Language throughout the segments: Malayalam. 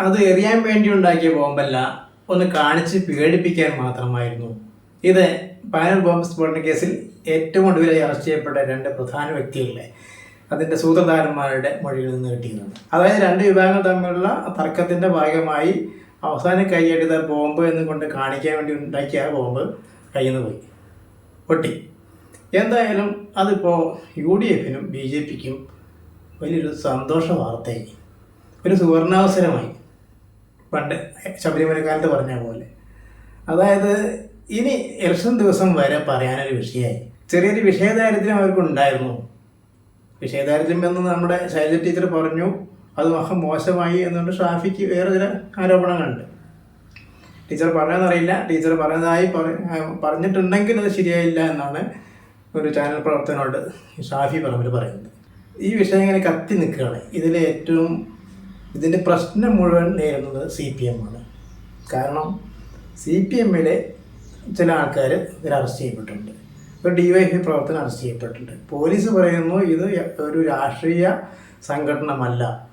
അത് എറിയാൻ വേണ്ടി ഉണ്ടാക്കിയ ബോംബല്ല ഒന്ന് കാണിച്ച് പേടിപ്പിക്കാൻ മാത്രമായിരുന്നു. ഇത് പാനൽ ബോംബ് സ്ഫോടന കേസിൽ ഏറ്റവും ഒടുവിലായി അറസ്റ്റ് ചെയ്യപ്പെട്ട രണ്ട് പ്രധാന വ്യക്തികളെ അതിന്റെ സൂത്രധാരന്മാരുടെ മൊഴിയിൽ നിന്ന് കിട്ടിയിരുന്നത്. അതായത് രണ്ട് വിഭാഗങ്ങൾ തമ്മിലുള്ള തർക്കത്തിന്റെ ഭാഗമായി അവസാനം കൈയെടുത്ത ബോംബ് എന്ന് കൊണ്ട് കാണിക്കാൻ വേണ്ടി ഉണ്ടാക്കിയ ബോംബ് കയ്യിൽ നിന്ന് പോയി. പൊട്ടി. എന്തായാലും അതിപ്പോൾ യു ഡി എഫിനും ബി ജെ പിക്കും വലിയൊരു സന്തോഷ വാർത്തയായി. ഒരു സുവർണാവസരമായി. പണ്ട് ശബരിമല കാലത്ത് പറഞ്ഞ പോലെ. അതായത് ഇനി ഇലക്ഷൻ ദിവസം വരെ പറയാനൊരു വിഷയമായി. ചെറിയൊരു വിഷയദാരിദ്ര്യം അവർക്കുണ്ടായിരുന്നു. വിഷയദാരിദ്ര്യം എന്ന് നമ്മുടെ ശൈലജ ടീച്ചർ പറഞ്ഞു അത് മഹ മോശമായി എന്നുകൊണ്ട് ഷാഫിക്ക് വേറെ ചില ആരോപണങ്ങളുണ്ട്. ടീച്ചർ പറഞ്ഞതെന്നറിയില്ല. ടീച്ചർ പറഞ്ഞതായി പറഞ്ഞിട്ടുണ്ടെങ്കിൽ അത് ശരിയായില്ല എന്നാണ് ഒരു ചാനൽ പ്രവർത്തനോട് ഷാഫി പറമ്പിൽ പറയുന്നത്. ഈ വിഷയം ഇങ്ങനെ കത്തി നിൽക്കുകയാണ്. ഇതിലെ ഏറ്റവും ഇതിന്റെ പ്രശ്നം മുഴുവൻ നേരിടുന്നത് സി പി എം ആണ്. കാരണം സി പി എമ്മിലെ ചില ആൾക്കാർ ഇതിൽ അറസ്റ്റ് ചെയ്യപ്പെട്ടിട്ടുണ്ട്. ഒരു ഡിവൈഎഫ്ഐ പ്രവർത്തനം അറസ്റ്റ് ചെയ്യപ്പെട്ടിട്ടുണ്ട്. പോലീസ് പറയുന്നു ഇത് ഒരു രാഷ്ട്രീയ സംഘടനമല്ല.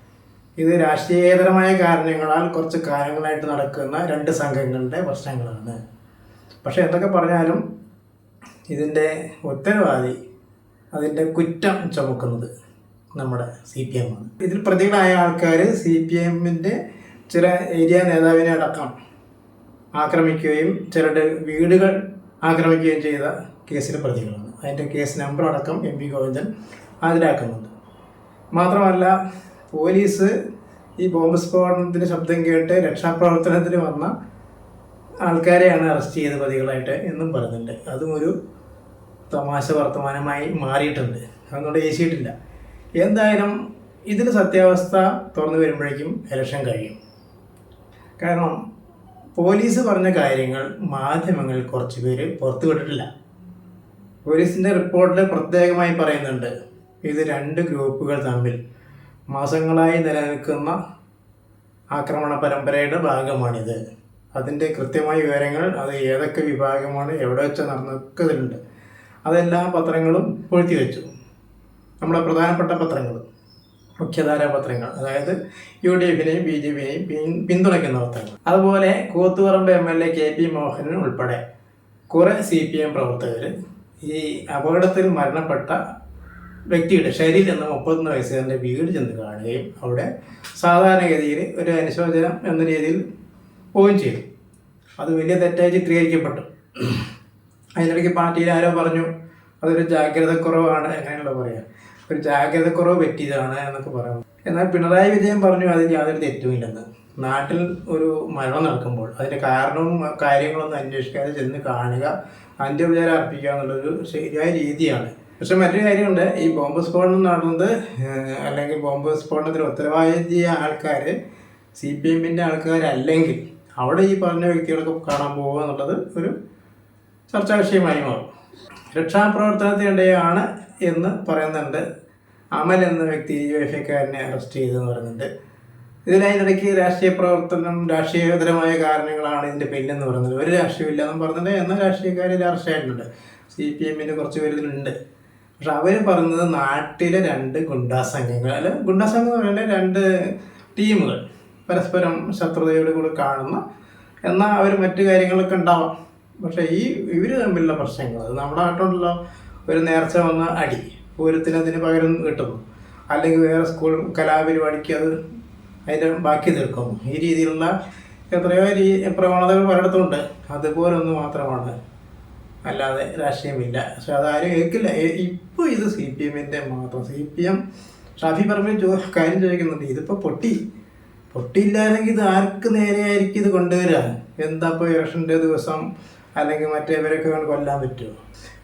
ഇത് രാഷ്ട്രീയേതരമായ കാരണങ്ങളാൽ കുറച്ച് കാലങ്ങളായിട്ട് നടക്കുന്ന രണ്ട് സംഘങ്ങളുടെ പ്രശ്നങ്ങളാണ്. പക്ഷേ എന്തൊക്കെ പറഞ്ഞാലും ഇതിന്റെ ഉത്തരവാദി അതിന്റെ കുറ്റം ചുമക്കുന്നത് നമ്മുടെ സി പി എം ആണ്. ഇതിൽ പ്രതികളായ ആൾക്കാർ സി പി എമ്മിന്റെ ചില ഏരിയ നേതാവിനെ അടക്കം ആക്രമിക്കുകയും ചിലരുടെ വീടുകൾ ആക്രമിക്കുകയും ചെയ്ത കേസിൽ പ്രതികളാണ്. അതിന്റെ കേസ് നമ്പർ അടക്കം എം പി ഗോവിന്ദൻ ഹാജരാക്കുന്നുണ്ട്. മാത്രമല്ല പോലീസ് ഈ ബോംബ് സ്ഫോടനത്തിന്റെ ശബ്ദം കേട്ട് രക്ഷാപ്രവർത്തനത്തിന് വന്ന ആൾക്കാരെയാണ് അറസ്റ്റ് ചെയ്ത പ്രതികളായിട്ട് എന്നും പറയുന്നുണ്ട് അതും ഒരു തമാശ വർത്തമാനമായി മാറിയിട്ടുണ്ട്. അതുകൊണ്ട് ഏശിയിട്ടില്ല. എന്തായാലും ഇതിന് സത്യാവസ്ഥ തുറന്നു വരുമ്പോഴേക്കും ഇലക്ഷൻ കഴിയും. കാരണം പോലീസ് പറഞ്ഞ കാര്യങ്ങൾ മാധ്യമങ്ങൾ കുറച്ച് പേര് പുറത്തുവിട്ടിട്ടില്ല പോലീസിന്റെ റിപ്പോർട്ടിൽ പ്രത്യേകമായി പറയുന്നുണ്ട് ഇത് രണ്ട് ഗ്രൂപ്പുകൾ തമ്മിൽ മാസങ്ങളായി നിലനിൽക്കുന്ന ആക്രമണ പരമ്പരയുടെ ഭാഗമാണിത്. അതിന്റെ കൃത്യമായ വിവരങ്ങൾ അത് ഏതൊക്കെ വിഭാഗമാണ് എവിടെ വെച്ച് നടന്നൊക്കെ ഇതിലുണ്ട്. അതെല്ലാ പത്രങ്ങളും പൊഴുത്തി വെച്ചു നമ്മുടെ പ്രധാനപ്പെട്ട പത്രങ്ങൾ മുഖ്യധാരാ പത്രങ്ങൾ അതായത് യു ഡി എഫിനെയും ബി ജെ പിയെയും പിന്തുണയ്ക്കുന്ന പത്രങ്ങൾ. അതുപോലെ Koothuparamba M L A K P Mohanan ഉൾപ്പെടെ കുറേ സി പി എം പ്രവർത്തകർ ഈ അപകടത്തിൽ മരണപ്പെട്ട വ്യക്തിയുടെ ഷരീൽ എന്ന മുപ്പത്തൊന്ന് വയസ്സുകാരന്റെ വീട് ചെന്ന് കാണുകയും അവിടെ സാധാരണഗതിയിൽ ഒരു അനുശോചനം എന്ന രീതിയിൽ പോവുകയും ചെയ്തു. അത് വലിയ തെറ്റായി ചിത്രീകരിക്കപ്പെട്ടു. അതിനിടയ്ക്ക് പാർട്ടിയിൽ ആരോ പറഞ്ഞു അതൊരു ജാഗ്രത കുറവാണ് എങ്ങനെയുള്ള പറയാം. ഒരു ജാഗ്രതക്കുറവ് പറ്റിയതാണ് എന്നൊക്കെ പറയുന്നു. എന്നാൽ പിണറായി വിജയൻ പറഞ്ഞു അതിൽ യാതൊരു തെറ്റുമില്ലെന്ന്. നാട്ടിൽ ഒരു മരണം നടക്കുമ്പോൾ അതിന്റെ കാരണവും കാര്യങ്ങളൊന്നും അന്വേഷിക്കാതെ ചെന്ന് കാണുക അന്ത്യോപചാരം അർപ്പിക്കുക എന്നുള്ളൊരു ശരിയായ രീതിയാണ്. പക്ഷെ മറ്റൊരു കാര്യമുണ്ട് ഈ ബോംബ് സ്ഫോടനം നടന്നത് അല്ലെങ്കിൽ ബോംബ് സ്ഫോടനത്തിന് ഉത്തരവാദിയ ആൾക്കാർ സി പി എമ്മിന്റെ ആൾക്കാരല്ലെങ്കിൽ അവിടെ ഈ പറഞ്ഞ വ്യക്തികളൊക്കെ കാണാൻ പോകുക എന്നുള്ളത് ഒരു ചർച്ചാ വിഷയമായി മാറും. രക്ഷാപ്രവർത്തനത്തിനിടെയാണ് എന്ന് പറയുന്നുണ്ട്. അമൽ എന്ന വ്യക്തി യു എഫ് എക്കാരനെ അറസ്റ്റ് ചെയ്തെന്ന് പറയുന്നുണ്ട്. ഇതിനായിടയ്ക്ക് രാഷ്ട്രീയ പ്രവർത്തനം രാഷ്ട്രീയപരമായ കാരണങ്ങളാണ് ഇതിന്റെ പിന്നെന്ന് പറയുന്നത്. ഒരു രാഷ്ട്രീയമില്ല എന്ന് പറഞ്ഞിട്ട് എന്നാൽ രാഷ്ട്രീയക്കാരിൽ അറസ്റ്റ് ആയിട്ടുണ്ട്. സി പി എമ്മിന്റെ കുറച്ച് പേര് ഇതിലുണ്ട് പക്ഷെ അവർ പറഞ്ഞത് നാട്ടിലെ രണ്ട് ഗുണ്ടാ സംഘങ്ങൾ അല്ല ഗുണ്ടാ സംഘം എന്ന് പറയുന്നത് രണ്ട് ടീമുകൾ. പരസ്പരം ശത്രുതയോട് കൂടി കാണുന്ന എന്നാൽ അവർ മറ്റു കാര്യങ്ങളൊക്കെ ഉണ്ടാവാം. പക്ഷേ ഈ ഇവർ തമ്മിലുള്ള പ്രശ്നങ്ങൾ അത് നമ്മുടെ നാട്ടിലുണ്ടല്ലോ. ഒരു നേർച്ച വന്ന അടി. പൂരത്തിന് അതിന് പകരം കിട്ടുന്നു അല്ലെങ്കിൽ വേറെ സ്കൂൾ കലാപരിപാടിക്ക് അത് അതിന്റെ ബാക്കി തീർക്കും. ഈ രീതിയിലുള്ള എത്രയോ രീ പ്രവണതകൾ പലയിടത്തുണ്ട് അതുപോലൊന്ന് മാത്രമാണ്. അല്ലാതെ രാഷ്ട്രീയമില്ല. പക്ഷെ അതാരും കേൾക്കില്ല ഇപ്പോൾ ഇത് സി പി എമ്മിന്റെ മാത്രം. C P M Shafi Parambil ചോ കാര്യം ചോദിക്കുന്നുണ്ട്. ഇതിപ്പോൾ പൊട്ടി. പൊട്ടിയില്ലായിരുന്നെങ്കിൽ ഇത് ആർക്ക് നേരെയായിരിക്കും ഇത് കൊണ്ടുവരിക? എന്താ ഇപ്പോൾ ഇലക്ഷന്റെ ദിവസം? അല്ലെങ്കിൽ മറ്റേവരൊക്കെ കൊല്ലാൻ പറ്റുമോ?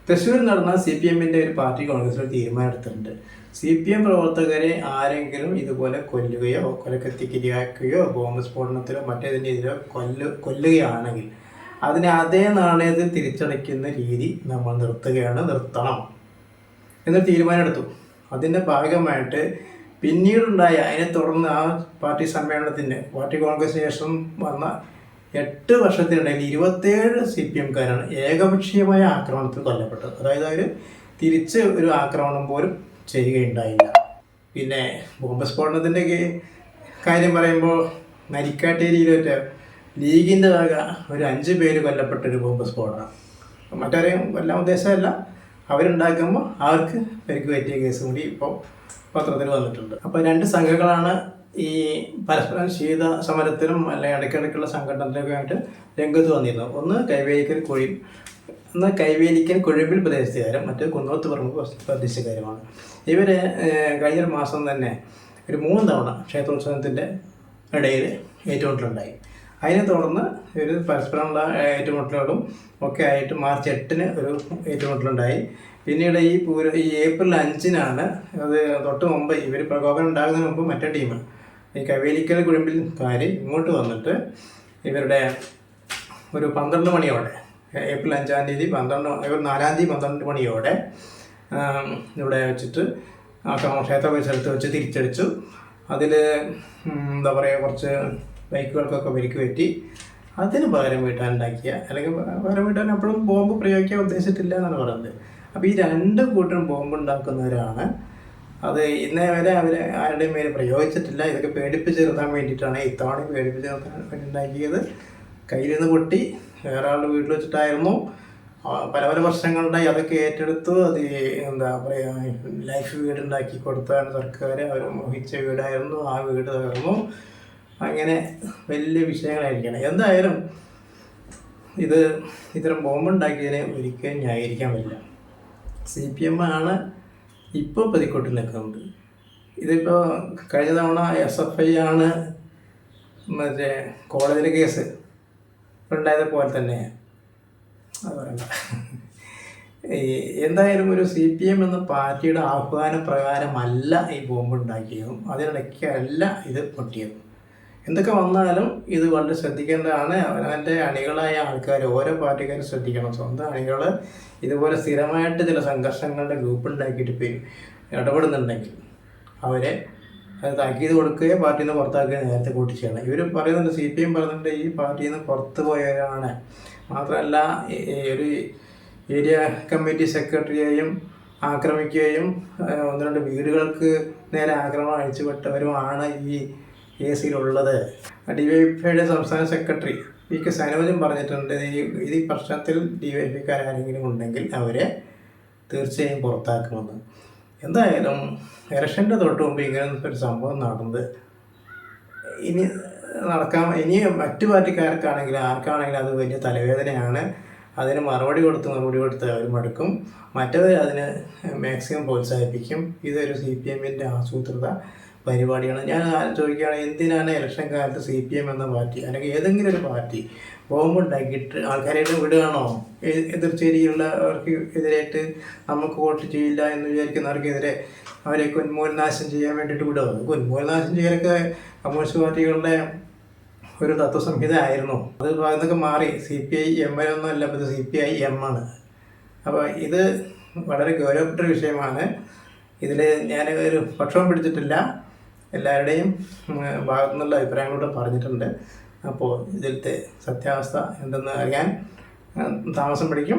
തൃശ്ശൂർ നടന്ന സി പി എമ്മിന്റെ ഒരു പാർട്ടി കോൺഗ്രസ് തീരുമാനം എടുത്തിട്ടുണ്ട്. സി പി എം പ്രവർത്തകരെ ആരെങ്കിലും ഇതുപോലെ കൊല്ലുകയോ കൊലക്കത്തിക്കിരിയാക്കുകയോ ബോംബ് സ്ഫോടനത്തിലോ മറ്റേതിന്റെ ഇതിലോ കൊല്ലു കൊല്ലുകയാണെങ്കിൽ അതിനെ അതേ നാണയത്തിൽ തിരിച്ചടയ്ക്കുന്ന രീതി നമ്മൾ നിർത്തുകയാണ് നിർത്തണം. എന്ന് തീരുമാനമെടുത്തു അതിന്റെ ഭാഗമായിട്ട് പിന്നീടുണ്ടായ അതിനെ തുടർന്ന് ആ പാർട്ടി സമ്മേളനത്തിന് പാർട്ടി കോൺഗ്രസ് ശേഷം വന്ന എട്ട് വർഷത്തിനിടയിൽ ഇരുപത്തേഴ് സി പി എംകാരാണ് ഏകപക്ഷീയമായ ആക്രമണത്തിൽ കൊല്ലപ്പെട്ടത്. അതായത് അവർ തിരിച്ച് ഒരു ആക്രമണം പോലും ചെയ്യുകയുണ്ടായില്ല. പിന്നെ ബോംബ് സ്ഫോടനത്തിന്റെ കാര്യം പറയുമ്പോൾ നരിക്കാട്ടേരിയിലൊറ്റ ലീഗിന്റെ വക ഒരു അഞ്ച് പേര് കൊല്ലപ്പെട്ടൊരു ബോംബ് സ്ഫോടനം. മറ്റാരെയും കൊല്ലാൻ ഉദ്ദേശമല്ല. അവരുണ്ടാക്കുമ്പോൾ അവർക്ക് പരിക്ക് പറ്റിയ കേസും കൂടി ഇപ്പോൾ പത്രത്തിൽ വന്നിട്ടുണ്ട്. അപ്പോൾ രണ്ട് സംഘങ്ങളാണ് ഈ പരസ്പരം ശീത സമരത്തിനും അല്ലെങ്കിൽ ഇടയ്ക്കിടയ്ക്കുള്ള സംഘടനത്തിലൊക്കെ ആയിട്ട് രംഗത്ത് വന്നിരുന്നു. ഒന്ന് കൈവേലിക്കൽ കുഴി ഒന്ന് കൈവേലിക്കൽ കുഴമ്പിൽ പ്രദേശത്തുകാരും മറ്റേ കുന്നോത്ത് പ്രമുഖ പ്രദേശക്കാരുമാണ്. ഇവർ കഴിഞ്ഞൊരു മാസം തന്നെ ഒരു മൂന്ന് തവണ ക്ഷേത്രോത്സവത്തിന്റെ ഇടയിൽ ഏറ്റുമുട്ടലുണ്ടായി. അതിനെ തുടർന്ന് ഒരു പരസ്പരമുള്ള ഏറ്റുമുട്ടലുകളും ഒക്കെ ആയിട്ട് മാർച്ച് എട്ടിന് ഒരു ഏറ്റുമുട്ടലുണ്ടായി. പിന്നീട് ഈ പൂര ഈ ഏപ്രിൽ അഞ്ചിനാണ് അത് തൊട്ട് മുമ്പ് ഇവർ പ്രകോപനം ഉണ്ടാകുന്നതിന് മുമ്പ് മറ്റേ ടീം ഈ കവേലിക്കൽ കുഴമ്പിൽക്കാർ ഇങ്ങോട്ട് വന്നിട്ട് ഇവരുടെ ഒരു പന്ത്രണ്ട് മണിയോടെ ഏപ്രിൽ അഞ്ചാം തീയതി പന്ത്രണ്ട് ഇവർ നാലാം തീയതി പന്ത്രണ്ട് മണിയോടെ ഇവിടെ വെച്ചിട്ട് ക്ഷേത്ര പരിസരത്ത് വെച്ച് തിരിച്ചടിച്ചു. അതിൽ എന്താ പറയുക കുറച്ച് ബൈക്കുകൾക്കൊക്കെ പരിക്ക് പറ്റി. അതിന് പകരം വീട്ടാൻ ഉണ്ടാക്കിയ അല്ലെങ്കിൽ പകരം വീട്ടാൻ എപ്പോഴും ബോംബ് പ്രയോഗിക്കാൻ ഉദ്ദേശിച്ചിട്ടില്ല എന്നാണ് പറയുന്നത്. അപ്പോൾ ഈ രണ്ട് കൂട്ടരും ബോംബ് ഉണ്ടാക്കുന്നവരാണ് അത് ഇന്നേ വരെ അവർ ആരുടെയും പേര് പ്രയോഗിച്ചിട്ടില്ല. ഇതൊക്കെ പേടിപ്പിച്ച് നിർത്താൻ വേണ്ടിയിട്ടാണ് ഇത്തവണ പേടിപ്പിച്ച് നിർത്താൻ ഉണ്ടാക്കിയത്. കയ്യിൽ നിന്ന് പൊട്ടി വേറെ ആളുടെ വീട്ടിൽ വെച്ചിട്ടായിരുന്നു. പല പല പ്രശ്നങ്ങളുണ്ടായി അതൊക്കെ ഏറ്റെടുത്തു അത് എന്താ പറയുക ലൈഫ് വീട് ഉണ്ടാക്കി കൊടുത്താണ് സർക്കാർ. അവർ മോഹിച്ച വീടായിരുന്നു ആ വീട് തകർന്നു. അങ്ങനെ വലിയ വിഷയങ്ങളായിരിക്കണം. എന്തായാലും ഇത് ഇത്തരം ബോംബുണ്ടാക്കിയതിനെ ഒരിക്കലും ന്യായീകരിക്കാൻ പറ്റില്ല. സി പി എം ആണ് ഇപ്പോൾ പ്രതിക്കൂട്ടിൽ നിൽക്കുന്നുണ്ട്. ഇതിപ്പോൾ കഴിഞ്ഞ തവണ എസ് എഫ് ഐ ആണ് മറ്റേ കോടതിയിലെ കേസ്. ഉണ്ടായത് പോലെ തന്നെ. അത് എന്തായാലും ഒരു സി പി എം എന്ന പാർട്ടിയുടെ ആഹ്വാന പ്രകാരമല്ല ഈ ബോംബ് ഉണ്ടാക്കിയതും അതിനിടയ്ക്കല്ല ഇത് പൊട്ടിയതും. എന്തൊക്കെ വന്നാലും ഇത് വളരെ ശ്രദ്ധിക്കേണ്ടതാണ്. അവനവന്റെ അണികളായ ആൾക്കാർ ഓരോ പാർട്ടിക്കാരും ശ്രദ്ധിക്കണം. സ്വന്തം അണികൾ ഇതുപോലെ സ്ഥിരമായിട്ട് ചില സംഘർഷങ്ങളുടെ ഗ്രൂപ്പ് ഉണ്ടാക്കിയിട്ട് പേര് ഇടപെടുന്നുണ്ടെങ്കിൽ അവരെ അത് താക്കീത് കൊടുക്കുകയോ പാർട്ടിയിൽ നിന്ന് പുറത്താക്കുകയോ നേരത്തെ കൂട്ടിച്ചേരണം ഇവർ പറയുന്നുണ്ട് സി പി എം പറയുന്നുണ്ട് ഈ പാർട്ടിയിൽ നിന്ന് പുറത്ത് പോയവരാണ്. മാത്രമല്ല ഒരു ഏരിയ കമ്മിറ്റി സെക്രട്ടറിയെയും ആക്രമിക്കുകയും ഒന്ന് രണ്ട് വീടുകൾക്ക് നേരെ ആക്രമണം അഴിച്ചുവിട്ടവരുമാണ് ഈ കേസിലുള്ളത്. ഡിവൈഎഫ്ഐയുടെ സംസ്ഥാന സെക്രട്ടറി പി കെ സനോജൻ പറഞ്ഞിട്ടുണ്ട്. ഈ ഈ പ്രശ്നത്തിൽ ഡിവൈഎഫ്ഐക്കാർ ആരെങ്കിലും ഉണ്ടെങ്കിൽ അവരെ തീർച്ചയായും പുറത്താക്കുമെന്ന്. എന്തായാലും ഇലക്ഷന്റെ തൊട്ട് മുമ്പ് ഇങ്ങനെ ഒരു സംഭവം നടന്നത് ഇനി നടക്കാൻ ഇനി മറ്റു പാർട്ടിക്കാർക്കാണെങ്കിലും ആർക്കാണെങ്കിലും അത് വലിയ തലവേദനയാണ്. അതിന് മറുപടി കൊടുത്ത് മറുപടി കൊടുത്ത് അവർ മടുക്കും. മറ്റവർ അതിന് മാക്സിമം പ്രോത്സാഹിപ്പിക്കും. ഇതൊരു സി പി എമ്മിന്റെ ആസൂത്രിത പരിപാടിയാണ്. ഞാൻ ചോദിക്കുകയാണ് എന്തിനാണ് ഇലക്ഷൻ കാലത്ത് സി പി എം എന്ന പാർട്ടി അല്ലെങ്കിൽ ഏതെങ്കിലും ഒരു പാർട്ടി ബോംബ് ഉണ്ടാക്കിയിട്ട് ആൾക്കാരായിട്ട് വിടുകയാണോ? എ- എതിർചേരിയിലുള്ളവർക്ക് എതിരായിട്ട് നമുക്ക് വോട്ട് ചെയ്യില്ല എന്ന് വിചാരിക്കുന്നവർക്കെതിരെ അവരെ ഉന്മൂലനാശം ചെയ്യാൻ വേണ്ടിയിട്ട് വിടുക ഉന്മൂലനാശം ചെയ്യാനൊക്കെ കമ്മ്യൂണിസ്റ്റ് പാർട്ടികളുടെ ഒരു തത്വസംഹിത ആയിരുന്നു അത് അതൊക്കെ മാറി C P I M L ഒന്നും അല്ല ഇത് സി പി ഐ എം ആണ്. അപ്പോൾ ഇത് വളരെ ഗൗരവപ്പെട്ട വിഷയമാണ്. ഇതിൽ ഞാൻ ഒരു പക്ഷവും പിടിച്ചിട്ടില്ല. എല്ലാവരുടെയും ഭാഗത്തു നിന്നുള്ള അഭിപ്രായങ്ങളോട് പറഞ്ഞിട്ടുണ്ട്. അപ്പോൾ ഇതിലത്തെ സത്യാവസ്ഥ എന്തെന്ന് അറിയാൻ താമസം പിടിക്കും